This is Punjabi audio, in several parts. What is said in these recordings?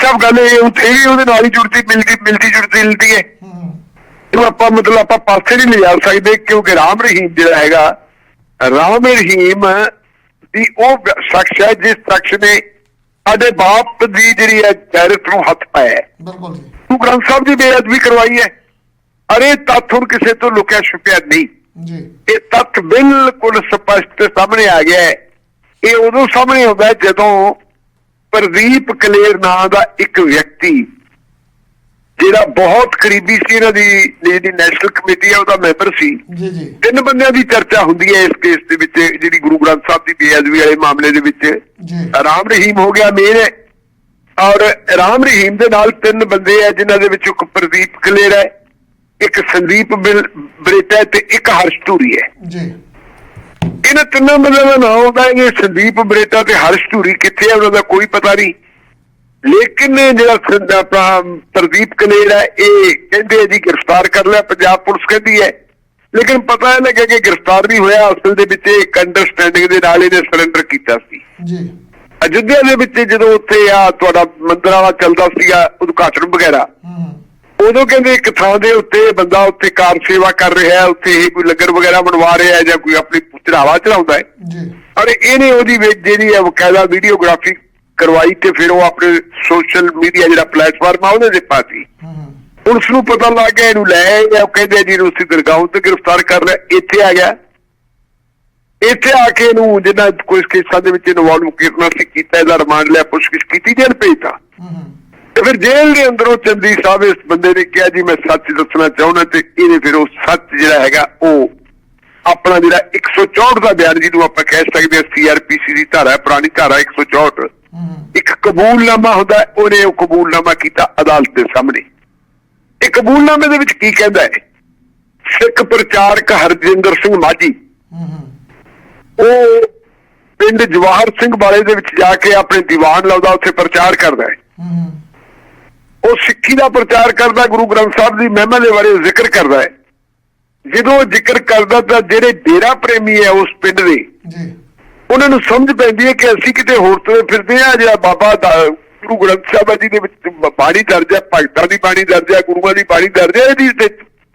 ਸਾਹਿਬ ਗੱਲ ਇਹ ਉੱਥੇ ਵੀ ਉਹਦੇ ਨਾਲ ਹੀ ਜੁੜਦੀ ਮਿਲਦੀ ਮਿਲਦੀ ਜੁੜਦੀ ਮਿਲਦੀ ਹੈ ਹੂੰ ਇਹਨੂੰ ਆਪਾਂ ਮਤਲਬ ਆਪਾਂ ਪਾਸੇ ਨਹੀਂ ਲਿਜਾ ਸਕਦੇ ਕਿਉਂਕਿ ਰਾਮ ਰਹੀਮ ਜਿਹੜਾ ਹੈਗਾ ਰਾਮ ਰਹੀਮ ਦੀ ਉਹ ਗ- ਸ਼ਖਸ ਹੈ ਜਿਸ ਸ਼ਖਸ ਨੇ ਸਾਡੇ ਬਾਪ ਦੀ ਜਿਹੜੀ ਹੈ ਗੈਰਤ ਨੂੰ ਹੱਥ ਪਾਇਆ ਹੈ ਬਿਲਕੁਲ ਜੀ ਗੁਰੂ ਗ੍ਰੰਥ ਸਾਹਿਬ ਦੀ ਬੇਅਦਬੀ ਕਰਵਾਈ ਹੈ ਅਰੇ ਤੱਥ ਹੁਣ ਕਿਸੇ ਤੋਂ ਲੁਕਿਆ ਛੁਪਿਆ ਨਹੀਂ ਜੀ ਇਹ ਤੱਥ ਬਿਲਕੁਲ ਸਪਸ਼ਟ ਸਾਹਮਣੇ ਆ ਗਿਆ ਹੈ ਇਹ ਉਦੋਂ ਸਾਹਮਣੇ ਆਉਂਦਾ ਹੈ ਜਦੋਂ ਪ੍ਰਦੀਪ ਕਲੇਰ ਨਾਂ ਦਾ ਇੱਕ ਵਿਅਕਤੀ ਜਿਹੜਾ ਬਹੁਤ ਕਰੀਬੀ ਸੀ ਇਹਨਾਂ ਦੀ ਜਿਹੜੀ ਨੈਸ਼ਨਲ ਕਮੇਟੀ ਹੈ ਉਹਦਾ ਮੈਂਬਰ ਸੀ। ਜੀ ਜੀ। ਤਿੰਨ ਬੰਦਿਆਂ ਦੀ ਚਰਚਾ ਹੁੰਦੀ ਹੈ ਇਸ ਕੇਸ ਦੇ ਵਿੱਚ ਜਿਹੜੀ ਗੁਰੂ ਗ੍ਰੰਥ ਸਾਹਿਬ ਦੀ ਬੇਅਦਬੀ ਵਾਲੇ ਮਾਮਲੇ ਦੇ ਵਿੱਚ। ਰਾਮ ਰਹੀਮ ਹੋ ਗਿਆ ਮੇਨ ਔਰ ਰਾਮ ਰਹੀਮ ਦੇ ਨਾਲ ਤਿੰਨ ਬੰਦੇ ਆ ਜਿਨ੍ਹਾਂ ਦੇ ਵਿੱਚ ਇੱਕ ਪ੍ਰਦੀਪ ਕਲੇਰ ਹੈ ਇੱਕ ਸੰਦੀਪ ਬਰੇਟਾ ਤੇ ਇੱਕ ਹਰਸ਼ ਧੂਰੀ ਹੈ। ਜੀ। ਇਹਨਾਂ ਤਿੰਨਾਂ ਬੰਦਿਆਂ ਦਾ ਨਾਮ ਆਉਂਦਾ ਹੈ ਇਹ ਸੰਦੀਪ ਬਰੇਟਾ ਤੇ ਹਰਸ਼ ਧੂਰੀ ਕਿੱਥੇ ਹੈ ਉਹਨਾਂ ਦਾ ਕੋਈ ਪਤਾ ਨਹੀਂ। ਲੇਕਿਨ ਜਿਹੜਾ ਸੰਦ- ਪ੍ਰਦੀਪ ਕਲੇਰ ਹੈ ਇਹ ਕਹਿੰਦੇ ਆ ਜੀ ਗ੍ਰਿਫਤਾਰ ਕਰ ਲਿਆ ਪੰਜਾਬ ਪੁਲਿਸ ਕਹਿੰਦੀ ਹੈ। ਲੇਕਿਨ ਪਤਾ ਇਹ ਲੱਗਿਆ ਕਿ ਗ੍ਰਿਫਤਾਰ ਨਹੀਂ ਹੋਇਆ ਅਸਲ ਦੇ ਵਿੱਚ ਇੱਕ ਅੰਡਰਸਟੈਂਡਿੰਗ ਦੇ ਨਾਲ ਇਹਨੇ ਸਰੈਂਡਰ ਕੀਤਾ ਸੀ। ਜੀ। ਅਯੁੱਧਿਆ ਦੇ ਵਿੱਚ ਜਦੋਂ ਉੱਥੇ ਆ ਤੁਹਾਡਾ ਮੰਦਿਰ ਵਾਲਾ ਚੱਲਦਾ ਸੀਗਾ ਉਦਘਾਟਨ ਵਗੈਰਾ ਉਦੋਂ ਕਹਿੰਦੇ ਇੱਕ ਥਾਂ ਦੇ ਉੱਤੇ ਬੰਦਾ ਉੱਥੇ ਕਾਰ ਸੇਵਾ ਕਰ ਰਿਹਾ ਹੈ ਉੱਥੇ ਇਹ ਕੋਈ ਲੰਗਰ ਵਗੈਰਾ ਬਣਵਾ ਰਿਹਾ ਹੈ ਜਾਂ ਕੋਈ ਆਪਣੀ ਚੜਾਵਾ ਚੜਾਉਂਦਾ ਹੈ। ਜੀ। ਔਰ ਇਹਨੇ ਉਹਦੀ ਵਿੱਚ ਜਿਹੜੀ ਹੈ ਵਕਾਇਦਾ ਵੀਡੀਓਗ੍ਰਾਫੀ ਕਰਵਾਈ ਤੇ ਫਿਰ ਉਹ ਆਪਣੇ ਸੋਸ਼ਲ ਮੀਡੀਆ ਜਿਹੜਾ ਪਲੇਟਫਾਰਮ ਆ ਉਹਦੇ ਤੇ ਪਾਤੀ। ਪੁਲਿਸ ਨੂੰ ਪਤਾ ਲੱਗ ਗਿਆ ਇਹਨੂੰ ਲੈ ਆਏ ਆ ਉਹ ਕਹਿੰਦੇ ਜੀ ਅਸੀਂ ਦਰਗਾਹ ਤੇ ਗ੍ਰਿਫਤਾਰ ਕਰ ਲਿਆ ਇੱਥੇ ਆ ਗਿਆ। ਇੱਥੇ ਆ ਕੇ ਇਹਨੂੰ ਜਿਹਨਾਂ ਕੁਝ ਕੇਸਾਂ ਦੇ ਵਿੱਚ ਇਨਵੋਲਵ ਕਰਨਾ ਸੀ ਕੀਤਾ ਇਹਦਾ ਰਿਮਾਂਡ ਲਿਆ ਪੁੱਛਗਿੱਛ ਕੀਤੀ ਜੇਲ੍ਹ ਭੇਜਤਾ। ਤੇ ਫਿਰ ਜੇਲ੍ਹ ਦੇ ਅੰਦਰੋਂ ਚੰਦੀ ਸਾਹਿਬ ਇਸ ਬੰਦੇ ਨੇ ਕਿਹਾ ਜੀ ਮੈਂ ਸੱਚ ਦੱਸਣਾ ਚਾਹੁੰਦਾ ਤੇ ਇਹਨੇ ਫਿਰ ਉਹ ਸੱਚ ਜਿਹੜਾ ਹੈਗਾ ਉਹ ਆਪਣਾ ਜਿਹੜਾ 164 ਦਾ ਬਿਆਨ ਜਿਹਨੂੰ ਆਪਾਂ ਕਹਿ ਸਕਦੇ ਹਾਂ ਸੀਆਰਪੀਸੀ ਦੀ ਧਾਰਾ ਹੈ, ਪੁਰਾਣੀ ਧਾਰਾ 164 ਹੂੰ ਹੂੰ। ਇੱਕ ਕਬੂਲਨਾਮਾ ਹੁੰਦਾ ਉਹਨੇ ਉਹ ਕਬੂਲਨਾਮਾ ਕੀਤਾ ਅਦਾਲਤ ਦੇ ਸਾਹਮਣੇ। ਇਹ ਕਬੂਲਨਾਮੇ ਦੇ ਵਿੱਚ ਕੀ ਕਹਿੰਦਾ ਹੈ? ਸਿੱਖ ਪ੍ਰਚਾਰਕ ਹਰਜਿੰਦਰ ਸਿੰਘ ਮਾਝੀ। ਉਹ ਪਿੰਡ ਜਵਾਹਰ ਸਿੰਘ ਵਾਲੇ ਦੇ ਵਿੱਚ ਜਾ ਕੇ ਆਪਣੇ ਦੀਵਾਨ ਲਾਉਂਦਾ ਉੱਥੇ ਪ੍ਰਚਾਰ ਕਰਦਾ ਹੂੰ। ਉਹ ਸਿੱਖੀ ਦਾ ਪ੍ਰਚਾਰ ਕਰਦਾ ਗੁਰੂ ਗ੍ਰੰਥ ਸਾਹਿਬ ਦੀ ਮਹਿਮਾ ਦੇ ਬਾਰੇ ਜ਼ਿਕਰ ਕਰਦਾ ਹੈ। ਜਦੋਂ ਜ਼ਿਕਰ ਕਰਦਾ ਤਾਂ ਜਿਹੜੇ ਡੇਰਾ ਪ੍ਰੇਮੀ ਹੈ ਉਸ ਪਿੰਡ ਦੇ ਜੀ। ਉਹਨਾਂ ਨੂੰ ਸਮਝ ਪੈਂਦੀ ਹੈ ਕਿ ਅਸੀਂ ਕਿਤੇ ਹੋਰ ਤੁਰੇ ਫਿਰਦੇ ਆ ਜਿਹੜਾ ਬਾਬਾ ਗੁਰੂ ਗ੍ਰੰਥ ਸਾਹਿਬ ਜੀ ਦੇ ਵਿੱਚ ਬਾਣੀ ਦਰਜ ਹੈ ਭਗਤਾਂ ਦੀ ਬਾਣੀ ਦਰਜ ਹੈ ਗੁਰੂਆਂ ਦੀ ਬਾਣੀ ਦਰਜ ਹੈ ਇਹਦੀ ਤੇ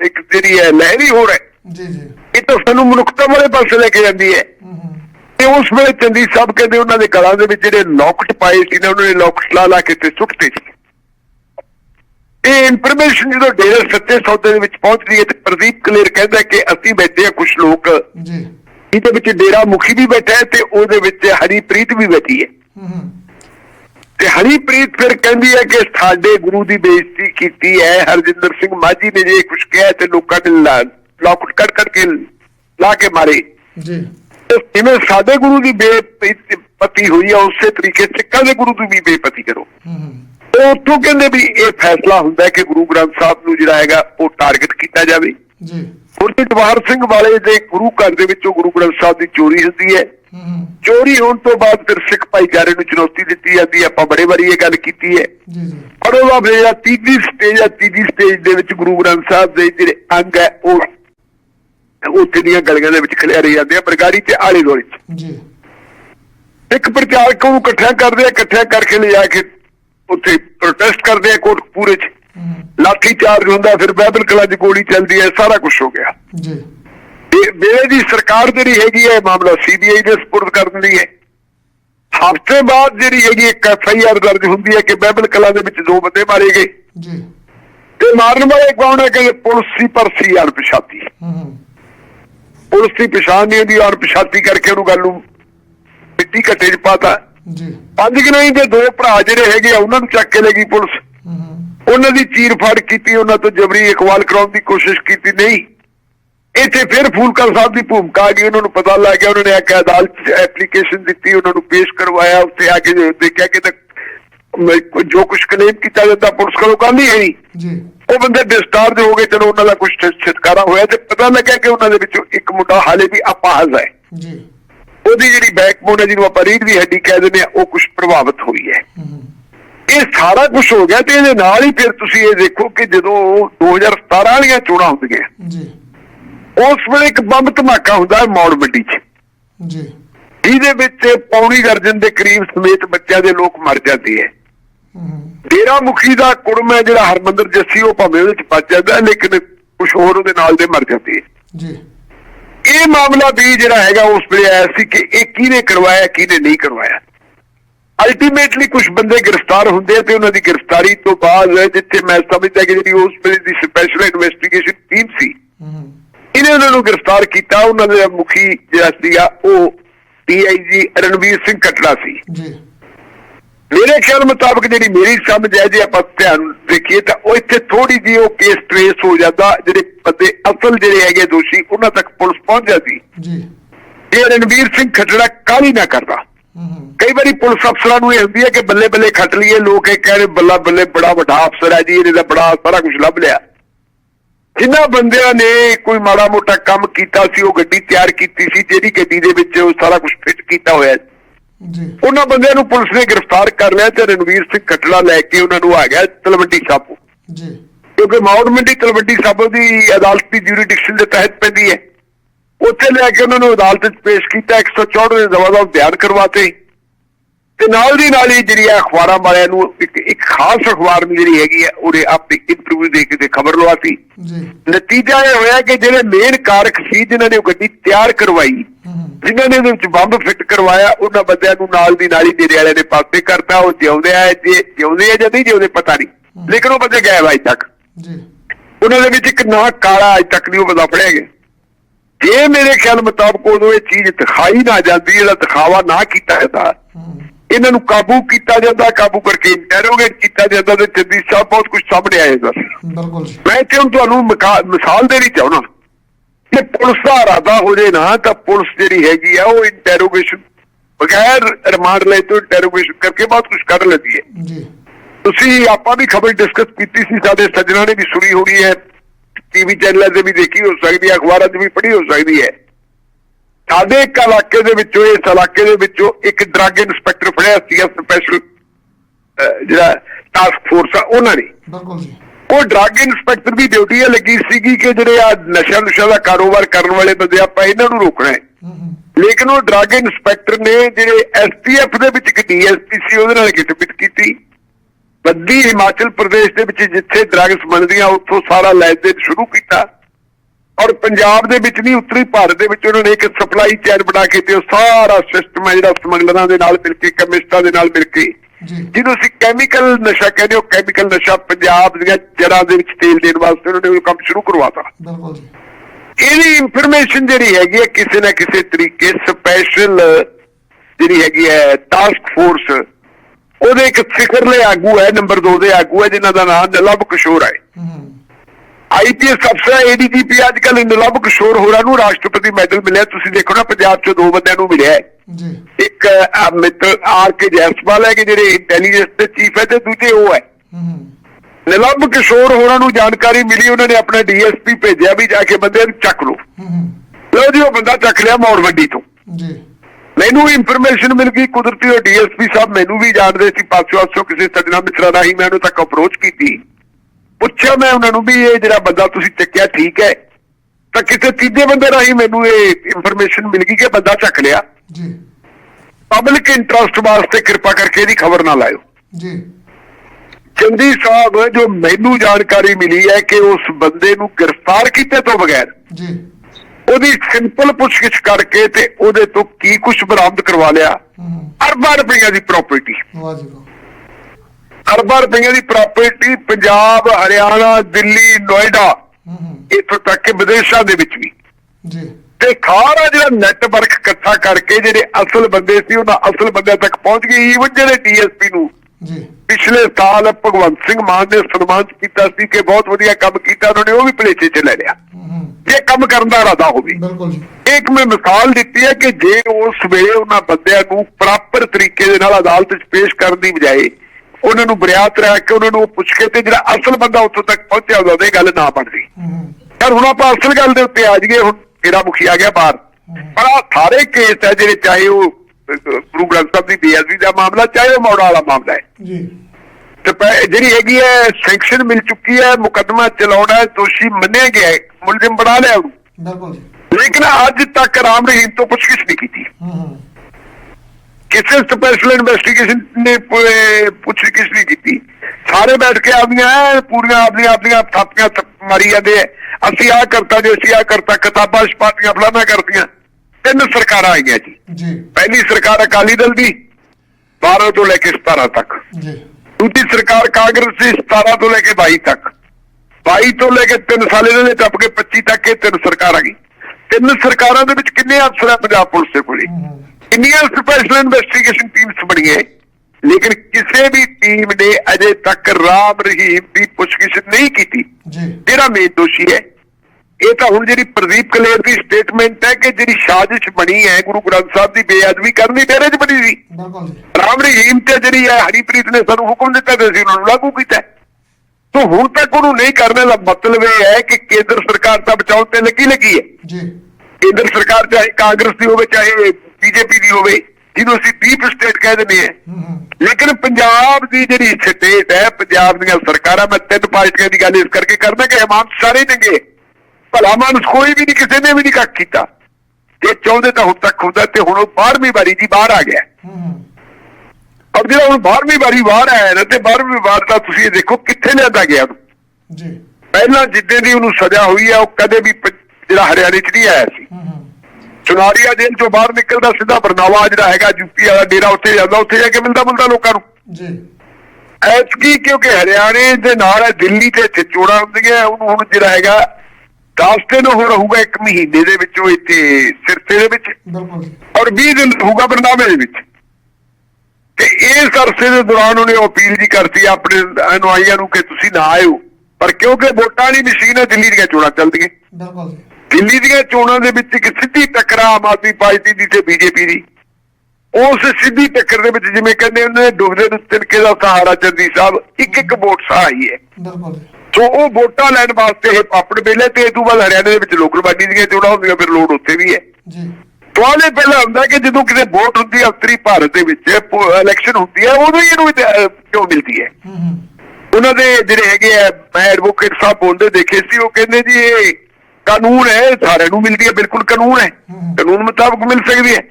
ਇੱਕ ਜਿਹੜੀ ਹੈ ਲਹਿਰੀ ਹੋ ਹੈ। ਜੀ ਜੀ। ਇਹ ਤਾਂ ਸਾਨੂੰ ਮਨੁੱਖਤਾ ਵਾਲੇ ਪਾਸੇ ਲੈ ਕੇ ਜਾਂਦੀ ਹੂੰ। ਤੇ ਉਸ ਵੇਲੇ ਚੰਦੀ ਸਾਹਿਬ ਕਹਿੰਦੇ ਉਹਨਾਂ ਦੇ ਗਲਾਂ ਦੇ ਵਿੱਚ ਜਿਹੜੇ ਲੌਕਟ ਪਾਏ ਸੀ ਨਾ ਉਹਨਾਂ ਨੇ ਲੌਕਟ ਲਾ ਲਾ ਕੇ ਤੇ ਸੁੱਟਤੇ ਸੀ। ਇਹ ਇਨਫੋਰਮੇਸ਼ਨ ਜਦੋਂ ਡੇਰਾ ਸੱਚੇ ਸੌਦੇ ਦੇ ਵਿੱਚ ਪਹੁੰਚਦੀ ਹੈ ਤੇ ਪ੍ਰਦੀਪ ਕਲੇਰ ਕਹਿੰਦਾ ਕਿ ਅਸੀਂ ਬੈਠੇ ਆ ਕੁਝ ਲੋਕ। ਜੀ। ਇਹਦੇ ਵਿੱਚ ਡੇਰਾ ਮੁਖੀ ਵੀ ਬੈਠਾ ਹੈ ਤੇ ਉਹਦੇ ਵਿੱਚ ਹਰੀਪ੍ਰੀਤ ਵੀ ਬੈਠੀ ਹੈ। ਤੇ ਹਰੀਪ੍ਰੀਤ ਫਿਰ ਕਹਿੰਦੀ ਹੈ ਕਿ ਸਾਡੇ ਗੁਰੂ ਦੀ ਬੇਇੱਜ਼ਤੀ ਕੀਤੀ ਹੈ ਹਰਜਿੰਦਰ ਸਿੰਘ ਮਾਝੀ ਨੇ ਜੇ ਕੁਝ ਕਿਹਾ ਤੇ ਲੋਕਾਂ ਨੇ ਲੌਕਟ ਕੱਢ ਕੱਢ ਕੇ ਲਾ ਕੇ ਮਾਰੇ। ਜੀ। ਤੇ ਜਿਵੇਂ ਸਾਡੇ ਗੁਰੂ ਦੀ ਬੇਪਤੀ ਹੋਈ ਹੈ ਉਸੇ ਤਰੀਕੇ ਸਿੱਖਾਂ ਦੇ ਗੁਰੂ ਦੀ ਵੀ ਬੇਪਤੀ ਕਰੋ। ਹੂੰ। ਉਹ ਉੱਥੋਂ ਕਹਿੰਦੇ ਵੀ ਇਹ ਫੈਸਲਾ ਹੁੰਦਾ ਕਿ ਗੁਰੂ ਗ੍ਰੰਥ ਸਾਹਿਬ ਨੂੰ ਜਿਹੜਾ ਹੈਗਾ ਉਹ ਟਾਰਗੇਟ ਕੀਤਾ ਜਾਵੇ। ਜੀ। ਗੁਰਦੇ ਜਵਾਹਰ ਸਿੰਘ ਵਾਲੇ ਦੇ ਗੁਰੂ ਘਰ ਦੇ ਵਿੱਚੋਂ ਗੁਰੂ ਗ੍ਰੰਥ ਸਾਹਿਬ ਦੀ ਚੋਰੀ ਹੁੰਦੀ ਹੈ। ਚੋਰੀ ਹੋਣ ਤੋਂ ਬਾਅਦ ਫਿਰ ਸਿੱਖ ਭਾਈਚਾਰੇ ਨੂੰ ਚੁਣੌਤੀ ਦਿੱਤੀ ਜਾਂਦੀ ਹੈ। ਆਪਾਂ ਬੜੇ ਵਾਰੀ ਇਹ ਗੱਲ ਕੀਤੀ ਹੈ। ਜੀ ਜੀ। ਔਰ ਉਹਦਾ ਜਿਹੜਾ ਤੀਜੀ ਸਟੇਜ ਹੈ ਤੀਜੀ ਸਟੇਜ ਦੇ ਵਿੱਚ ਗੁਰੂ ਗ੍ਰੰਥ ਸਾਹਿਬ ਦੇ ਜਿਹੜੇ ਅੰਗ ਹੈ ਉਹ ਉੱਥੇ ਦੀਆਂ ਗਲੀਆਂ ਦੇ ਵਿੱਚ ਖਿਲਾਰੇ ਜਾਂਦੇ ਆ ਬਰਗਾੜੀ ਤੇ ਆਲੇ ਦੁਆਲੇ ਜੀ। ਇੱਕ ਪ੍ਰਚਾਰਕ ਨੂੰ ਇਕੱਠਿਆਂ ਕਰਦੇ ਆ ਇਕੱਠਿਆਂ ਕਰਕੇ ਲਿਜਾ ਕੇ ਉੱਥੇ ਪ੍ਰੋਟੈਸਟ ਕਰਦੇ ਆ ਕੋਟ ਪੂਰੇ ਚ। ਲਾਠੀ ਚਾਰਜ ਹੁੰਦਾ ਫਿਰ ਬਾਈਬਲ ਕਲਾ ਦੀ ਗੋਲੀ ਚੱਲਦੀ ਹੈ ਸਾਰਾ ਕੁਝ ਹੋ ਗਿਆ। ਜੀ। ਵੇਲੇ ਦੀ ਸਰਕਾਰ ਜਿਹੜੀ ਹੈਗੀ ਹੈ ਮਾਮਲਾ ਸੀਬੀਆਈ ਦੇ ਸਪੁਰਦ ਕਰ ਦਿੰਦੀ ਹੈ। ਹਫ਼ਤੇ ਬਾਅਦ ਜਿਹੜੀ ਹੈਗੀ ਇੱਕ ਐਫਆਈਆਰ ਦਰਜ ਹੁੰਦੀ ਹੈ ਕਿ ਬਾਈਬਲ ਕਲਾ ਦੇ ਵਿੱਚ ਦੋ ਬੰਦੇ ਮਾਰੇ ਗਏ। ਜੀ। ਤੇ ਮਾਰਨ ਵਾਲੇ ਕੌਣ ਹੈ ਕਿ ਪੁਲਿਸ ਸੀ ਪਰ ਸੀ ਅਣਪਛਾਤੀ ਹੂੰ ਹੂੰ। ਪੁਲਿਸ ਦੀ ਪਛਾਣ ਨਹੀਂ ਹੁੰਦੀ ਅਣਪਛਾਤੀ ਕਰਕੇ ਉਹਨੂੰ ਗੱਲ ਨੂੰ ਮਿੱਟੀ ਘੱਟੇ 'ਚ ਪਾਤਾ। ਜੀ। ਪੰਜ ਕਿ ਨਹੀਂ ਤੇ ਦੋ ਭਰਾ ਜਿਹੜੇ ਹੈਗੇ ਆ ਉਹਨਾਂ ਨੂੰ ਚੱਕ ਕੇ ਲੈ ਗਈ ਪੁਲਿਸ। ਉਹਨਾਂ ਦੀ ਚੀਰ ਫਾੜ ਕੀਤੀ ਉਹਨਾਂ ਤੋਂ ਜਬਰੀ ਇਕਵਾਲ ਕਰਾਉਣ ਦੀ ਕੋਸ਼ਿਸ਼ ਕੀਤੀ ਨਹੀਂ। ਇੱਥੇ ਫਿਰ ਫੂਲਕਰ ਸਾਹਿਬ ਦੀ ਭੂਮਿਕਾ ਆ ਗਈ ਉਹਨਾਂ ਨੂੰ ਪਤਾ ਲੱਗ ਗਿਆ ਉਹਨਾਂ ਨੇ ਆ ਕੇ ਅਦਾਲਤ ਐਪਲੀਕੇਸ਼ਨ ਦਿੱਤੀ ਉਹਨਾਂ ਨੂੰ ਪੇਸ਼ ਕਰਵਾਇਆ ਉੱਥੇ ਆ ਕੇ ਦੇਖਿਆ ਕਿ ਜੋ ਕੁਝ ਕਲੇਮ ਕੀਤਾ ਜਾਂਦਾ ਪੁਲਿਸ ਕੋਲੋਂ ਗੱਲ ਹੀ ਹੈ ਨਹੀਂ। ਜੀ। ਉਹ ਬੰਦੇ ਡਿਸਟਾਰਜ ਹੋ ਗਏ ਚਲੋ ਉਹਨਾਂ ਦਾ ਕੁਝ ਛਿਟਕਾਰਾ ਹੋਇਆ ਤੇ ਪਤਾ ਲੱਗਿਆ ਕਿ ਉਹਨਾਂ ਦੇ ਵਿੱਚੋਂ ਇੱਕ ਮੁੰਡਾ ਹਾਲੇ ਵੀ ਅਪਾਹਜ ਹੈ। ਜੀ। ਉਹਦੀ ਜਿਹੜੀ ਬੈਕਬੋਨ ਹੈ ਜਿਹਨੂੰ ਆਪਾਂ ਰੀੜ ਦੀ ਹੱਡੀ ਕਹਿ ਦਿੰਦੇ ਆ ਉਹ ਕੁਝ ਪ੍ਰਭਾਵਿਤ ਹੋਈ ਹੈ। ਇਹ ਸਾਰਾ ਕੁਝ ਹੋ ਗਿਆ ਤੇ ਇਹਦੇ ਨਾਲ ਹੀ ਫਿਰ ਤੁਸੀਂ ਇਹ ਦੇਖੋ ਕਿ ਜਦੋਂ 2017 ਵਾਲੀਆਂ ਚੋਣਾਂ ਹੁੰਦੀਆਂ ਜੀ। ਉਸ ਵੇਲੇ ਇੱਕ ਬੰਬ ਧਮਾਕਾ ਹੁੰਦਾ ਹੈ ਮੌੜ ਮੰਡੀ 'ਚ। ਜੀ। ਜਿਹਦੇ ਵਿੱਚ ਪੌਣੀ ਦਰਜਨ ਦੇ ਕਰੀਬ ਸਮੇਤ ਬੱਚਿਆਂ ਦੇ ਲੋਕ ਮਰ ਜਾਂਦੇ ਹੂੰ। ਡੇਰਾ ਮੁਖੀ ਦਾ ਕੁੜਮ ਹੈ ਜਿਹੜਾ ਹਰਮੰਦਰ ਜੱਸੀ ਉਹ ਭਾਵੇਂ ਉਹਦੇ ਚ ਬਚ ਜਾਂਦਾ ਲੇਕਿਨ ਕੁਝ ਹੋਰ ਉਹਦੇ ਨਾਲ ਦੇ ਮਰ ਜਾਂਦੇ ਹੈ। ਜੀ। ਇਹ ਮਾਮਲਾ ਵੀ ਜਿਹੜਾ ਹੈਗਾ ਉਸ ਵੇਲੇ ਆਇਆ ਸੀ ਕਿ ਇਹ ਕਿਹਨੇ ਕਰਵਾਇਆ ਕਿਹਨੇ ਨਹੀਂ ਕਰਵਾਇਆ। ਅਲਟੀਮੇਟਲੀ ਕੁਝ ਬੰਦੇ ਗ੍ਰਿਫਤਾਰ ਹੁੰਦੇ ਤੇ ਉਹਨਾਂ ਦੀ ਗ੍ਰਿਫਤਾਰੀ ਤੋਂ ਬਾਅਦ ਜਿੱਥੇ ਮੈਂ ਸਮਝਦਾ ਕਿ ਜਿਹੜੀ ਉਸ ਵੇਲੇ ਦੀ ਸਪੈਸ਼ਲ ਇਨਵੈਸਟੀਗੇਸ਼ਨ ਟੀਮ ਸੀ ਇਹਨੇ ਉਹਨਾਂ ਨੂੰ ਗ੍ਰਿਫਤਾਰ ਕੀਤਾ। ਉਹਨਾਂ ਦੇ ਮੁਖੀ ਜਿਹੜਾ ਸੀਗਾ ਉਹ ਡੀਆਈਜੀ ਰਣਵੀਰ ਸਿੰਘ ਕਟੜਾ ਸੀ। ਜੀ। ਮੇਰੇ ਖਿਆਲ ਮੁਤਾਬਕ ਜਿਹੜੀ ਮੇਰੀ ਸਮਝ ਹੈ ਜੇ ਆਪਾਂ ਧਿਆਨ ਦੇਖੀਏ ਤਾਂ ਉਹ ਇੱਥੇ ਥੋੜੀ ਜਿਹੀ ਉਹ ਕੇਸ ਟ੍ਰੇਸ ਹੋ ਜਾਂਦਾ ਜਿਹੜੇ ਬੰਦੇ ਅਸਲ ਜਿਹੜੇ ਹੈਗੇ ਦੋਸ਼ੀ ਉਹਨਾਂ ਤੱਕ ਪੁਲਿਸ ਪਹੁੰਚ ਜਾਂਦੀ। ਜੀ। ਇਹ ਰਣਵੀਰ ਸਿੰਘ ਖਟੜਾ ਕਾਹਲੀ ਨਾ ਕਰਦਾ। ਕਈ ਵਾਰੀ ਪੁਲਿਸ ਅਫਸਰਾਂ ਨੂੰ ਇਹ ਹੁੰਦੀ ਹੈ ਕਿ ਬੱਲੇ ਬੱਲੇ ਖੱਟ ਲਈਏ ਲੋਕ ਇਹ ਕਹਿੰਦੇ ਬੱਲਾ ਬੱਲੇ ਬੜਾ ਵੱਡਾ ਅਫਸਰ ਹੈ ਜੀ ਇਹਨੇ ਤਾਂ ਬੜਾ ਸਾਰਾ ਕੁਝ ਲੱਭ ਲਿਆ। ਜਿਨ੍ਹਾਂ ਬੰਦਿਆਂ ਨੇ ਕੋਈ ਮਾੜਾ ਮੋਟਾ ਕੰਮ ਕੀਤਾ ਸੀ ਉਹ ਗੱਡੀ ਤਿਆਰ ਕੀਤੀ ਸੀ ਜਿਹੜੀ ਗੱਡੀ ਦੇ ਵਿੱਚ ਉਹ ਸਾਰਾ ਕੁਝ ਫਿੱਟ ਕੀਤਾ ਹੋਇਆ ਹੈ। ਜੀ। ਉਹਨਾਂ ਬੰਦਿਆਂ ਨੂੰ ਪੁਲਿਸ ਨੇ ਗ੍ਰਿਫਤਾਰ ਕਰ ਲਿਆ ਤੇ ਰਣਵੀਰ ਸਿੰਘ ਕਟੜਾ ਲੈ ਕੇ ਉਹਨਾਂ ਨੂੰ ਆ ਗਿਆ ਤਲਵੰਡੀ ਸਾਬੋ। ਜੀ। ਕਿਉਂਕਿ ਮੌੜ ਮੰਡੀ ਤਲਵੰਡੀ ਸਾਬੋ ਦੀ ਅਦਾਲਤ ਦੀ ਜੁਰੀਡਿਕਸ਼ਨ ਦੇ ਤਹਿਤ ਪੈਂਦੀ ਹੈ। ਉੱਥੇ ਲੈ ਕੇ ਉਹਨਾਂ ਨੂੰ ਅਦਾਲਤ ਵਿੱਚ ਪੇਸ਼ ਕੀਤਾ 164 ਦੇ ਦਵਾ ਦਾ ਬਿਆਨ ਕਰਵਾਤੇ। ਤੇ ਨਾਲ ਦੀ ਨਾਲ ਹੀ ਜਿਹੜੀ ਹੈ ਅਖਬਾਰਾਂ ਵਾਲਿਆਂ ਨੂੰ ਇੱਕ ਇੱਕ ਖਾਸ ਅਖਬਾਰ ਨੂੰ ਜਿਹੜੀ ਹੈਗੀ ਹੈ ਉਹਨੇ ਆਪਣੀ ਇੰਟਰਵਿਊ ਦੇ ਕੇ ਤੇ ਖਬਰ ਲਵਾਤੀ। ਜੀ। ਨਤੀਜਾ ਇਹ ਹੋਇਆ ਕਿ ਜਿਹੜੇ ਮੇਨ ਕਾਰਕ ਸੀ ਜਿਨ੍ਹਾਂ ਨੇ ਉਹ ਗੱਡੀ ਤਿਆਰ ਕਰਵਾਈ ਜਿਨ੍ਹਾਂ ਨੇ ਉਹਦੇ ਵਿੱਚ ਬੰਬ ਫਿੱਟ ਕਰਵਾਇਆ ਉਹਨਾਂ ਬੰਦਿਆਂ ਨੂੰ ਨਾਲ ਦੀ ਨਾਲ ਹੀ ਡੇਰੇ ਵਾਲਿਆਂ ਨੇ ਪਾਸੇ ਕਰਤਾ ਉਹ ਜਿਉਂਦੇ ਆ ਜੇ ਜਿਉਂਦੇ ਆ ਜਾਂ ਨਹੀਂ ਜਿਉਂਦੇ ਪਤਾ ਨਹੀਂ। ਲੇਕਿਨ ਉਹ ਬੰਦੇ ਗਏ ਅਜੇ ਤੱਕ। ਜੀ। ਉਹਨਾਂ ਦੇ ਵਿੱਚ ਇੱਕ ਨਾਂ ਕਾਲਾ ਅਜੇ ਤੱਕ ਨਹੀਂ ਉਹ ਬੰਦਾ ਫੜਿਆ ਗਿਆ। ਜੇ ਮੇਰੇ ਖਿਆਲ ਮੁਤਾਬਕ ਉਦੋਂ ਇਹ ਚੀਜ਼ ਦਿਖਾਈ ਨਾ ਜਾਂਦੀ ਇਹਦਾ ਦਿਖਾਵਾ ਨਾ ਕੀਤਾ ਜਾਂਦਾ ਇਹਨਾਂ ਨੂੰ ਕਾਬੂ ਕੀਤਾ ਜਾਂਦਾ ਕਾਬੂ ਕਰਕੇ ਇੰਟਰੋਗੇਟ ਕੀਤਾ ਜਾਂਦਾ ਤੇ ਜੱਦੀ ਸਾਹਿਬ ਬਹੁਤ ਕੁਝ ਸਾਹਮਣੇ ਆ ਜਾਂਦਾ ਸੀ ਬਿਲਕੁਲ ਮੈਂ ਹੁਣ ਤੁਹਾਨੂੰ ਮਿਸਾਲ ਦੇਣੀ ਚਾਹੁੰਦਾ। ਕਿ ਪੁਲਿਸ ਦਾ ਇਰਾਦਾ ਹੋ ਜੇ ਨਾ ਤਾਂ ਪੁਲਿਸ ਜਿਹੜੀ ਹੈਗੀ ਆ ਉਹ ਇੰਟਰੋਗੇਸ਼ਨ ਬਗੈਰ ਰਿਮਾਂਡ ਲੈ ਤੋਂ ਇੰਟਰੋਗੇਸ਼ਨ ਕਰਕੇ ਬਹੁਤ ਕੁਝ ਕਰ ਲੈਂਦੀ ਹੈ। ਜੀ। ਤੁਸੀਂ ਆਪਾਂ ਵੀ ਖਬਰ ਡਿਸਕਸ ਕੀਤੀ ਸੀ ਸਾਡੇ ਸੱਜਣਾ ਨੇ ਵੀ ਸੁਣੀ ਹੋਣੀ ਹੈ। ਟੀਵੀ ਚੈਨਲਾਂ ਤੇ ਵੀ ਦੇਖੀ ਹੋ ਸਕਦੀ ਹੈ ਅਖਬਾਰਾਂ 'ਚ ਵੀ ਪੜ੍ਹੀ ਹੋ ਸਕਦੀ ਹੈ। ਸਾਡੇ ਇੱਕ ਇਲਾਕੇ ਦੇ ਵਿੱਚੋਂ ਇਸ ਇਲਾਕੇ ਦੇ ਵਿੱਚੋਂ ਇੱਕ ਡਰੱਗ ਇਨਸਪੈਕਟਰ ਫੜਿਆ ਸੀਗਾ ਸਪੈਸ਼ਲ ਜਿਹੜਾ ਟਾਸਕ ਫੋਰਸ ਆ ਉਹਨਾਂ ਨੇ। ਬਿਲਕੁਲ ਜੀ। ਉਹ ਡਰੱਗ ਇਨਸਪੈਕਟਰ ਦੀ ਡਿਊਟੀ ਇਹ ਲੱਗੀ ਸੀਗੀ ਕਿ ਜਿਹੜੇ ਆ ਨਸ਼ਾ ਨੁਸ਼ਾ ਦਾ ਕਾਰੋਬਾਰ ਕਰਨ ਵਾਲੇ ਬੰਦੇ ਆਪਾਂ ਇਹਨਾਂ ਨੂੰ ਰੋਕਣਾ ਹੈ। ਹੂੰ ਹੂੰ। ਲੇਕਿਨ ਉਹ ਡਰੱਗ ਇਨਸਪੈਕਟਰ ਨੇ ਜਿਹੜੇ ਐਸਟੀਐਫ ਦੇ ਵਿੱਚ ਇੱਕ ਡੀਐਸਪੀ ਸੀ ਉਹਦੇ ਨਾਲ ਗਿੱਟਪਿਟ ਕੀਤੀ। ਬੱਦੀ ਹਿਮਾਚਲ ਪ੍ਰਦੇਸ਼ ਦੇ ਵਿੱਚ ਜਿੱਥੇ ਡਰੱਗਸ ਬਣਦੀਆਂ ਉੱਥੋਂ ਸਾਰਾ ਲੈਣ ਸ਼ੁਰੂ ਕੀਤਾ। ਔਰ ਪੰਜਾਬ ਦੇ ਵਿੱਚ ਨਹੀਂ ਉੱਤਰੀ ਭਾਰਤ ਦੇ ਵਿੱਚ ਉਹਨਾਂ ਨੇ ਇੱਕ ਸਪਲਾਈ ਚੈਨ ਬਣਾ ਕੇ ਤੇ ਉਹ ਸਾਰਾ ਸਿਸਟਮ ਹੈ ਜਿਹੜਾ ਸਮਗਲਰਾਂ ਦੇ ਨਾਲ ਮਿਲ ਕੇ ਕੈਮਿਸਟਾਂ ਦੇ ਨਾਲ ਮਿਲ ਕੇ। ਜਿਹਨੂੰ ਅਸੀਂ ਕੈਮੀਕਲ ਨਸ਼ਾ ਕਹਿੰਦੇ ਹੋ ਕੈਮੀਕਲ ਨਸ਼ਾ ਪੰਜਾਬ ਦੀਆਂ ਜੜ੍ਹਾਂ ਦੇ ਵਿੱਚ ਤੇਲ ਦੇਣ ਵਾਸਤੇ ਉਹਨਾਂ ਨੇ ਉਹ ਕੰਮ ਸ਼ੁਰੂ ਕਰਵਾਤਾ। ਬਿਲਕੁਲ ਜੀ। ਇਹਦੀ ਇਨਫੋਰਮੇਸ਼ਨ ਜਿਹੜੀ ਹੈਗੀ ਹੈ ਕਿਸੇ ਨਾ ਕਿਸੇ ਤਰੀਕੇ ਸਪੈਸ਼ਲ ਜਿਹੜੀ ਹੈਗੀ ਹੈ ਟਾਸਕ ਫੋਰਸ ਉਹਦੇ ਇੱਕ ਸਿਖਰਲੇ ਆਗੂ ਹੈ ਨੰਬਰ 2 ਦੇ ਆਗੂ ਹੈ ਜਿਨ੍ਹਾਂ ਦਾ ਨਾਮ ਨਲਬ ਕਿਸ਼ੋਰ ਹੂੰ। ਆਈਪੀਐਸ ਅਫਸਰ ਏਡੀਜੀਪੀ ਅੱਜ ਕੱਲ ਨਲਬ ਕਿਸ਼ੋਰ ਹੋਰਾਂ ਨੂੰ ਰਾਸ਼ਟਰਪਤੀ ਮੈਡਲ ਮਿਲਿਆ। ਤੁਸੀਂ ਦੇਖੋ ਨਾ ਪੰਜਾਬ 'ਚ ਦੋ ਬੰਦਿਆਂ ਨੂੰ ਮਿਲਿਆ। ਜੀ। ਇੱਕ ਮਿੱਤਰ ਆਰ ਕੇ ਜੈਸਵਾਲ ਹੈ ਕਿ ਜਿਹੜੇ ਇੰਟੈਲੀਜੈਂਸ ਦੇ ਚੀਫ ਹੈ ਤੇ ਦੂਜੇ ਉਹ ਹੈ। ਨਿਲੰਬ ਕਿਸ਼ੋਰ ਹੋਰਾਂ ਨੂੰ ਜਾਣਕਾਰੀ ਮਿਲੀ ਉਹਨਾਂ ਨੇ ਆਪਣਾ ਡੀਐਸਪੀ ਭੇਜਿਆ ਵੀ ਜਾ ਕੇ ਬੰਦੇ ਨੂੰ ਚੱਕ ਲਓ। ਲਓ ਜੀ ਉਹ ਬੰਦਾ ਚੱਕ ਲਿਆ ਮੌੜ ਮੰਡੀ ਤੋਂ। ਜੀ। ਮੈਨੂੰ ਇਨਫੋਰਮੇਸ਼ਨ ਮਿਲ ਗਈ ਕੁਦਰਤੀ ਉਹ ਡੀਐਸਪੀ ਸਾਹਿਬ ਮੈਨੂੰ ਵੀ ਜਾਣਦੇ ਸੀ ਪਾਸੋਂ ਆਸੋਂ ਕਿਸੇ ਸੱਜਣਾ ਮਿੱਤਰਾਂ ਰਾਹੀਂ ਮੈਂ ਉਹਨੂੰ ਤੱਕ ਅਪਰੋਚ ਕੀਤੀ। ਪੁੱਛਿਆ ਮੈਂ ਉਹਨਾਂ ਨੂੰ ਵੀ ਇਹ ਜਿਹੜਾ ਬੰਦਾ ਤੁਸੀਂ ਚੱਕਿਆ ਠੀਕ ਹੈ ਤਾਂ ਕਿਸੇ ਤੀਜੇ ਬੰਦੇ ਰਾਹੀਂ ਮੈਨੂੰ ਇਹ ਇਨਫੋਰਮੇਸ਼ਨ ਮਿਲ ਗਈ ਕਿ ਬੰਦਾ ਚੱਕ ਲਿਆ। ਜੀ। ਪਬਲਿਕ ਇੰਟਰਸਟ ਵਾਸਤੇ ਕਿਰਪਾ ਕਰਕੇ ਇਹਦੀ ਖਬਰ ਨਾ ਲਾਇਓ। ਜੀ। ਚੰਦੀ ਸਾਹਿਬ ਜੋ ਮੈਨੂੰ ਜਾਣਕਾਰੀ ਮਿਲੀ ਹੈ ਕਿ ਉਸ ਬੰਦੇ ਨੂੰ ਗ੍ਰਿਫਤਾਰ ਕੀਤੇ ਤੋਂ ਬਗੈਰ ਜੀ। ਉਹਦੀ ਸਿੰਪਲ ਪੁੱਛਗਿੱਛ ਕਰਕੇ ਤੇ ਉਹਦੇ ਤੋਂ ਕੀ ਕੁਝ ਬਰਾਮਦ ਕਰਵਾ ਲਿਆ। ਅਰਬਾਂ ਰੁਪਈਆ ਦੀ ਪ੍ਰਾਪਰਟੀ ਵਾਹ ਜੀ ਅਰਬਾਂ ਰੁਪਈਆ ਦੀ ਪ੍ਰਾਪਰਟੀ ਪੰਜਾਬ ਹਰਿਆਣਾ ਦਿੱਲੀ ਨੋਇਡਾ ਇੱਥੋਂ ਤੱਕ ਕਿ ਵਿਦੇਸ਼ਾਂ ਦੇ ਵਿੱਚ ਵੀ। ਜੀ। ਤੇ ਖਾਰਾ ਜਿਹੜਾ ਨੈਟਵਰਕ ਇਕੱਠਾ ਕਰਕੇ ਜਿਹੜੇ ਅਸਲ ਬੰਦੇ ਸੀ ਉਹਨਾਂ ਅਸਲ ਬੰਦਿਆਂ ਤੱਕ ਪਹੁੰਚ ਗਈ ਈਵਨ ਜਿਹੜੇ ਡੀਐਸਪੀ ਨੂੰ ਜੀ। ਪਿਛਲੇ ਸਾਲ ਭਗਵੰਤ ਸਿੰਘ ਮਾਨ ਨੇ ਸਨਮਾਨਿਤ ਕੀਤਾ ਸੀ ਕਿ ਬਹੁਤ ਵਧੀਆ ਕੰਮ ਕੀਤਾ ਉਹਨਾਂ ਨੇ ਉਹ ਵੀ ਭਲੇਚੇ 'ਚ ਲੈ ਲਿਆ। ਜੇ ਕੰਮ ਕਰਨ ਦਾ ਇਰਾਦਾ ਹੋਵੇ। ਬਿਲਕੁਲ ਜੀ। ਇੱਕ ਮੈਂ ਮਿਸਾਲ ਦਿੱਤੀ ਹੈ ਕਿ ਜੇ ਉਸ ਵੇਲੇ ਉਹਨਾਂ ਬੰਦਿਆਂ ਨੂੰ ਪ੍ਰੋਪਰ ਤਰੀਕੇ ਦੇ ਨਾਲ ਅਦਾਲਤ 'ਚ ਪੇਸ਼ ਕਰਨ ਦੀ ਬਜਾਏ ਉਹਨਾਂ ਨੂੰ ਬਰਿਆਤ ਰਹਿ ਕੇ ਉਹਨਾਂ ਨੂੰ ਪੁੱਛ ਕੇ ਤੇ ਜਿਹੜਾ ਅਸਲ ਬੰਦਾ ਉੱਥੋਂ ਤੱਕ ਪਹੁੰਚਿਆ ਹੁੰਦਾ ਇਹ ਗੱਲ ਨਾ ਬਣਦੀ। ਯਾਰ ਹੁਣ ਆਪਾਂ ਅਸਲ ਗੱਲ ਦੇ ਉੱਤੇ ਆ ਜਾਈਏ ਹੁਣ ਤੇਰਾ ਮੁਖੀ ਆ ਗਿਆ ਬਾਹਰ। ਪਰ ਆ ਸਾਰੇ ਕੇਸ ਹੈ ਜਿਹੜੇ ਚਾਹੇ ਉਹ ਗੁਰੂ ਗ੍ਰੰਥ ਸਾਹਿਬ ਦੀ ਬੇਅਦਬੀ ਦਾ ਮਾਮਲਾ ਚਾਹੇ ਉਹ ਮੌੜਾ ਵਾਲਾ ਮਾਮਲਾ ਹੈ। ਜੀ। ਤੇ ਜਿਹੜੀ ਹੈਗੀ ਹੈ ਸੈਂਕਸ਼ਨ ਮਿਲ ਚੁੱਕੀ ਹੈ ਮੁਕੱਦਮਾ ਚਲਾਉਣਾ ਹੈ ਦੋਸ਼ੀ ਮੰਨਿਆ ਗਿਆ ਹੈ ਮੁਲਜ਼ਮ ਬਣਾ ਲਿਆ ਉਹਨੂੰ। ਬਿਲਕੁਲ ਲੇਕਿਨ ਅੱਜ ਤੱਕ ਰਾਮ ਰਹੀਮ ਤੋਂ ਪੁੱਛਗਿੱਛ ਨਹੀਂ ਕੀਤੀ। ਹੂੰ ਹੂੰ। ਕਿਸੇ ਸਪੈਸ਼ਲ ਇਨਵੈਸਟੀਗੇਸ਼ਨ ਨੇ ਪੁ- ਪੁੱਛਗਿੱਛ ਨਹੀਂ ਕੀਤੀ। ਸਾਰੇ ਬੈਠ ਕੇ ਆਪਦੀਆਂ ਪੂਰੀਆਂ ਆਪਣੀਆਂ ਆਪਣੀਆਂ ਥਾਪੀਆਂ ਮਾਰੀ ਜਾਂਦੇ ਐ ਅਸੀਂ ਆਹ ਕਰਤਾ ਜੀ ਅਸੀਂ ਆਹ ਕਰਤਾ ਕਿਤਾਬਾਂ ਛਪਾਤੀਆਂ ਫਲਾਣਾ ਕਰਤੀਆਂ। ਤਿੰਨ ਸਰਕਾਰਾਂ ਆਈਆਂ ਜੀ। ਜੀ। ਪਹਿਲੀ ਸਰਕਾਰ ਅਕਾਲੀ ਦਲ ਦੀ 12 ਤੋਂ ਲੈ ਕੇ 17 ਤੱਕ। ਜੀ। ਦੂਜੀ ਸਰਕਾਰ ਕਾਂਗਰਸ ਦੀ 17 ਤੋਂ ਲੈ ਕੇ 22 ਤੱਕ। 22 ਤੋਂ ਲੈ ਕੇ 3 ਸਾਲ ਇਹਨਾਂ ਦੇ ਟੱਪ ਕੇ 25 ਤੱਕ ਇਹ ਤਿੰਨ ਸਰਕਾਰ ਆ ਗਈ। ਤਿੰਨ ਸਰਕਾਰਾਂ ਦੇ ਵਿੱਚ ਕਿੰਨੇ ਅਫਸਰ ਆ ਪੰਜਾਬ ਪੁਲਿਸ ਦੇ ਕੋਲੇ? ਕਿੰਨੀਆਂ ਸਪੈਸ਼ਲ ਇਨਵੈਸਟੀਗੇਸ਼ਨ ਟੀਮਸ ਬਣੀਆਂ ਲੇਕਿਨ ਕਿਸੇ ਵੀ ਟੀਮ ਨੇ ਅਜੇ ਤੱਕ ਰਾਮ ਰਹੀਮ ਦੀ ਪੁੱਛਗਿੱਛ ਨਹੀਂ ਕੀਤੀ। ਜੀ। ਜਿਹੜਾ ਮੇਨ ਦੋਸ਼ੀ ਹੈ। ਇਹ ਤਾਂ ਹੁਣ ਜਿਹੜੀ ਪ੍ਰਦੀਪ ਕਲੇਰ ਦੀ ਸਟੇਟਮੈਂਟ ਹੈ ਕਿ ਜਿਹੜੀ ਸਾਜ਼ਿਸ਼ ਬਣੀ ਹੈ ਗੁਰੂ ਗ੍ਰੰਥ ਸਾਹਿਬ ਦੀ ਬੇਅਦਬੀ ਕਰਨ ਦੀ ਡੇਰੇ 'ਚ ਬਣੀ ਸੀ। ਰਾਮ ਰਹੀਮ ਤੇ ਜਿਹੜੀ ਹੈ ਹਰੀਪ੍ਰੀਤ ਨੇ ਸਾਨੂੰ ਹੁਕਮ ਦਿੱਤਾ ਤੇ ਅਸੀਂ ਉਹਨਾਂ ਨੂੰ ਲਾਗੂ ਕੀਤਾ। ਤੋਂ ਹੁਣ ਤੱਕ ਉਹਨੂੰ ਨਹੀਂ ਕਰਨ ਦਾ ਮਤਲਬ ਇਹ ਹੈ ਕਿ ਕੇਂਦਰ ਸਰਕਾਰ ਤਾਂ ਬਚਾਉਣ ਤੇ ਲੱਗੀ ਲੱਗੀ ਹੈ। ਜੀ। ਕੇਂਦਰ ਸਰਕਾਰ ਚਾਹੇ ਕਾਂਗਰਸ ਦੀ ਹੋਵੇ ਚਾਹੇ ਬੀਜੇਪੀ ਦੀ ਹੋਵੇ ਜਿਹਨੂੰ ਅਸੀਂ ਡੀਪ ਸਟੇਟ ਕਹਿ ਦਿੰਦੇ ਹੂੰ। ਲੇਕਿਨ ਪੰਜਾਬ ਦੀ ਜਿਹੜੀ ਸਟੇਟ ਹੈ ਪੰਜਾਬ ਦੀਆਂ ਸਰਕਾਰਾਂ ਮੈਂ ਤਿੰਨ ਪਾਰਟੀਆਂ ਦੀ ਗੱਲ ਇਸ ਕਰਕੇ ਕਰਦਾ ਕਿ ਇਮਾਮ ਸਾਰੇ ਚੰਗੇ। ਭਲਾ ਮਾਨਸ ਕੋਈ ਵੀ ਨਹੀਂ ਕਿਸੇ ਨੇ ਵੀ ਨਹੀਂ ਕੱਖ ਕੀਤਾ। ਜੇ ਚਾਹੁੰਦੇ ਤਾਂ ਹੁਣ ਤੱਕ ਹੁੰਦਾ ਤੇ ਹੁਣ ਉਹ 12ਵੀਂ ਵਾਰੀ ਜੀ ਬਾਹਰ ਆ ਗਿਆ। ਔਰ ਜਿਹੜਾ ਹੁਣ 12ਵੀਂ ਵਾਰੀ ਬਾਹਰ ਆਇਆ ਨਾ ਤੇ 12ਵੀਂ ਵਾਰ ਦਾ ਤੁਸੀਂ ਇਹ ਦੇਖੋ ਕਿੱਥੇ ਲਿਆਂਦਾ ਗਿਆ ਜੀ। ਪਹਿਲਾਂ ਜਿੱਦੇ ਦੀ ਉਹਨੂੰ ਸਜ਼ਾ ਹੋਈ ਹੈ ਉਹ ਕਦੇ ਵੀ ਜਿਹੜਾ ਹਰਿਆਣੇ 'ਚ ਨਹੀਂ ਆਇਆ ਸੀ। ਚੁਨਾਰੀਆ ਜੇਲ੍ਹ ਚੋਂ ਬਾਹਰ ਨਿਕਲਦਾ ਸਿੱਧਾ ਬਰਨਾਲਾ ਜਿਹੜਾ ਹੈਗਾ ਯੂਪੀ ਵਾਲਾ ਡੇਰਾ ਉੱਥੇ ਜਾਂਦਾ ਉੱਥੇ ਜਾ ਕੇ ਮਿਲਦਾ ਮਿਲਦਾ ਲੋਕਾਂ ਨੂੰ। ਜੀ। ਐਤਕੀ ਕਿਉਂਕਿ ਹਰਿਆਣੇ ਦੇ ਨਾਲ ਹੈ ਦਿੱਲੀ ਤੇ ਇੱਥੇ ਚੋਣਾਂ ਹੁੰਦੀਆਂ ਉਹਨੂੰ ਹੁਣ ਜਿਹੜਾ ਹੈਗਾ 10 ਦਿਨ ਹੋ ਰਹੂਗਾ ਇੱਕ ਮਹੀਨੇ ਦੇ ਵਿੱਚ ਉਹ ਇੱਥੇ ਸਿਰਤੇ ਦੇ ਵਿੱਚ। ਔਰ 20 ਦਿਨ ਰਹੂਗਾ ਬਰਨਾਲੇ ਦੇ ਵਿੱਚ। ਤੇ ਇਸ ਅਰਸੇ ਦੇ ਦੌਰਾਨ ਉਹਨੇ ਅਪੀਲ ਜੀ ਕਰਤੀ ਆਪਣੇ ਅਨੁਆਈਆਂ ਨੂੰ ਕਿ ਤੁਸੀਂ ਨਾ ਆਇਓ। ਪਰ ਕਿਉਂਕਿ ਵੋਟਾਂ ਦੀ ਮਸ਼ੀਨ ਹੈ ਦਿੱਲੀ ਦੀਆਂ ਚੋਣਾਂ ਚੱਲਦੀਆਂ। ਬਿਲਕੁਲ ਜੀ। ਦਿੱਲੀ ਦੀਆਂ ਚੋਣਾਂ ਦੇ ਵਿੱਚ ਇੱਕ ਸਿੱਧੀ ਟੱਕਰ ਆਮ ਆਦਮੀ ਪਾਰਟੀ ਦੀ ਤੇ ਬੀਜੇਪੀ ਦੀ। ਉਸ ਸਿੱਧੀ ਟੱਕਰ ਦੇ ਵਿੱਚ ਜਿਵੇਂ ਕਹਿੰਦੇ ਉਹਨਾਂ ਡੁੱਬਦੇ ਨੂੰ ਤਿਨਕੇ ਦਾ ਸਹਾਰਾ ਚੰਦੀ ਸਾਹਿਬ ਇੱਕ ਇੱਕ ਵੋਟ ਸਹਾਈ ਹੈ। ਬਿਲਕੁਲ ਸੋ ਉਹ ਵੋਟਾਂ ਲੈਣ ਵਾਸਤੇ ਇਹ ਪਾਪੜ ਵੇਲੇ ਤੇ ਤੋਂ ਬਾਅਦ ਹਰਿਆਣੇ ਦੇ ਵਿੱਚ ਲੋਕਲਵਾਦੀ ਦੀਆਂ ਚੋਣਾਂ ਹੁੰਦੀਆਂ ਫਿਰ ਲੋੜ ਉੱਥੇ ਵੀ ਹੈ। ਜੀ। ਇਹ ਪਹਿਲਾਂ ਹੁੰਦਾ ਕਿ ਜਦੋਂ ਕਿਤੇ ਵੋਟ ਹੁੰਦੀ ਹੈ ਉੱਤਰੀ ਭਾਰਤ ਦੇ ਵਿੱਚ ਇਲੈਕਸ਼ਨ ਹੁੰਦੀ ਹੈ ਉਦੋਂ ਹੀ ਇਹਨੂੰ ਕਿਉਂ ਮਿਲਦੀ ਹੈ? ਹੂੰ ਹੂੰ। ਉਹਨਾਂ ਦੇ ਜਿਹੜੇ ਹੈਗੇ ਆ ਮੈਂ ਐਡਵੋਕੇਟ ਸਾਹਿਬ ਬੋਲਦੇ ਦੇਖੇ ਸੀ ਉਹ ਕਹਿੰਦੇ ਜੀ ਇਹ ਕਾਨੂੰਨ ਹੈ ਸਾਰਿਆਂ ਨੂੰ ਮਿਲਦੀ ਹੈ ਬਿਲਕੁਲ ਕਾਨੂੰਨ ਹੈ। ਕਾਨੂੰਨ ਮੁਤਾਬਕ ਮਿਲ ਸਕਦੀ ਹੈ।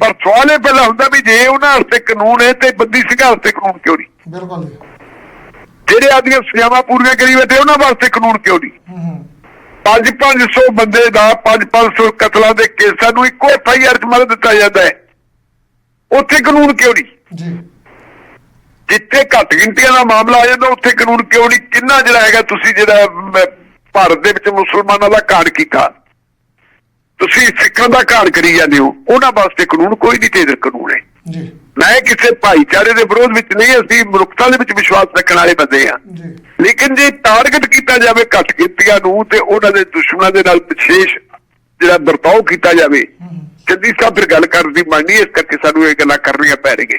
ਪਰ ਸਵਾਲ ਇਹ ਪਹਿਲਾਂ ਹੁੰਦਾ ਵੀ ਜੇ ਉਹਨਾਂ ਵਾਸਤੇ ਕਾਨੂੰਨ ਹੈ ਤੇ ਬੰਦੀ ਸਿੰਘਾਂ ਵਾਸਤੇ ਕਾਨੂੰਨ ਕਿਉਂ ਨਹੀਂ? ਬਿਲਕੁਲ ਜਿਹੜੇ ਆਦੀਆਂ ਸਜ਼ਾਵਾਂ ਪੂਰੀਆਂ ਕਰੀ ਬੈਠੇ ਉਹਨਾਂ ਵਾਸਤੇ ਕਾਨੂੰਨ ਕਿਉਂ ਨਹੀਂ? ਹੂੰ ਹੂੰ। 5-500 ਬੰਦੇ ਦਾ 5-500 ਕਤਲਾਂ ਦੇ ਕੇਸਾਂ ਨੂੰ ਇੱਕੋ ਐਫਆਈਆਰ 'ਚ ਮਰ ਦਿੱਤਾ ਜਾਂਦਾ ਹੈ। ਉੱਥੇ ਕਾਨੂੰਨ ਕਿਉਂ ਨਹੀਂ? ਜੀ। ਜਿੱਥੇ ਘੱਟ ਗਿਣਤੀਆਂ ਦਾ ਮਾਮਲਾ ਆ ਜਾਂਦਾ ਉੱਥੇ ਕਾਨੂੰਨ ਕਿਉਂ ਨਹੀਂ? ਕਿੰਨਾ ਜਿਹੜਾ ਹੈਗਾ ਤੁਸੀਂ ਜਿਹੜਾ ਭਾਰਤ ਦੇ ਵਿੱਚ ਮੁਸਲਮਾਨਾਂ ਦਾ ਕਾਂਡ ਕੀਤਾ। ਤੁਸੀਂ ਸਿੱਖਾਂ ਦਾ ਕਾਂਡ ਕਰੀ ਜਾਂਦੇ ਹੋ ਉਹਨਾਂ ਵਾਸਤੇ ਕਾਨੂੰਨ ਕੋਈ ਨਹੀਂ ਤੇਜ਼ਰ ਕਾਨੂੰਨ ਹੈ। ਜੀ। ਮੈਂ ਕਿਸੇ ਭਾਈਚਾਰੇ ਦੇ ਵਿਰੋਧ ਵਿੱਚ ਨਹੀਂ ਅਸੀਂ ਮਨੁੱਖਤਾ ਦੇ ਵਿੱਚ ਵਿਸ਼ਵਾਸ ਰੱਖਣ ਵਾਲੇ ਬੰਦੇ ਆ ਲੇਕਿਨ ਜੇ ਟਾਰਗੇਟ ਕੀਤਾ ਜਾਵੇ ਘੱਟ ਗਿਣਤੀਆਂ ਨੂੰ ਤੇ ਉਹਨਾਂ ਦੇ ਦੁਸ਼ਮਣਾਂ ਦੇ ਨਾਲ ਵਿਸ਼ੇਸ਼ ਜਿਹੜਾ ਵਰਤਾਓ ਕੀਤਾ ਜਾਵੇ। ਚੰਦੀ ਸਾਹਿਬ ਫਿਰ ਗੱਲ ਕਰਨ ਦੀ ਮੰਨਣੀ ਇਸ ਕਰਕੇ ਸਾਨੂੰ ਇਹ ਗੱਲਾਂ ਕਰਨੀਆਂ ਪੈ ਰਹੀਆਂ।